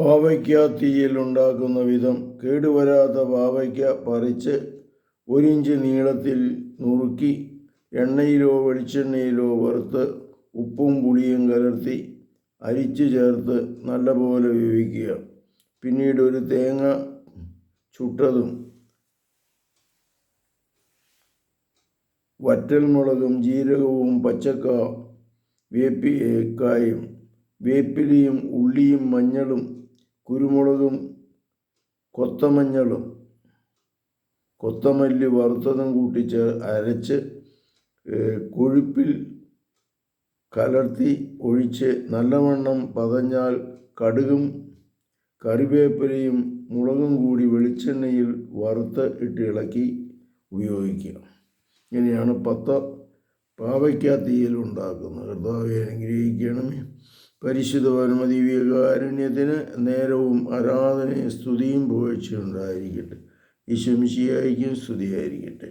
പാവയ്ക്ക തീയിൽ ഉണ്ടാക്കുന്ന വിധം കേടുവരാത്ത പാവയ്ക്ക പറിച്ച് ഒരിഞ്ച് നീളത്തിൽ നുറുക്കി എണ്ണയിലോ വെളിച്ചെണ്ണയിലോ വറുത്ത് ഉപ്പും പുളിയും കലർത്തി അരിച്ചു ചേർത്ത് നല്ലപോലെ വേവിക്കുക. പിന്നീട് ഒരു തേങ്ങ ചുട്ടതും വറ്റൽമുളകും ജീരകവും പച്ചക്ക വേപ്പി കായും വേപ്പിലയും ഉള്ളിയും മഞ്ഞളും കുരുമുളകും കൊത്തമഞ്ഞളും കൊത്തമല്ലി വറുത്തതും കൂട്ടി ചേ അരച്ച് കൊഴുപ്പിൽ കലർത്തി ഒഴിച്ച് നല്ലവണ്ണം പതഞ്ഞാൽ കടുകും കറിവേപ്പിലയും മുളകും കൂടി വെളിച്ചെണ്ണയിൽ വറുത്ത് ഇട്ട് ഇളക്കി ഉപയോഗിക്കുക. ഇങ്ങനെയാണ് പത്ത് പാവയ്ക്ക തീയിൽ ഉണ്ടാക്കുന്നത്. കർത്താവെ അനുഗ്രഹിക്കണമേ. പരിശുദ്ധ പരമതി കാരുണ്യത്തിന് നേരവും ആരാധനയും സ്തുതിയും പുകഴ്ചയുണ്ടായിരിക്കട്ടെ ഈശ്വമിശിയായിരിക്കും സ്തുതിയായിരിക്കട്ടെ.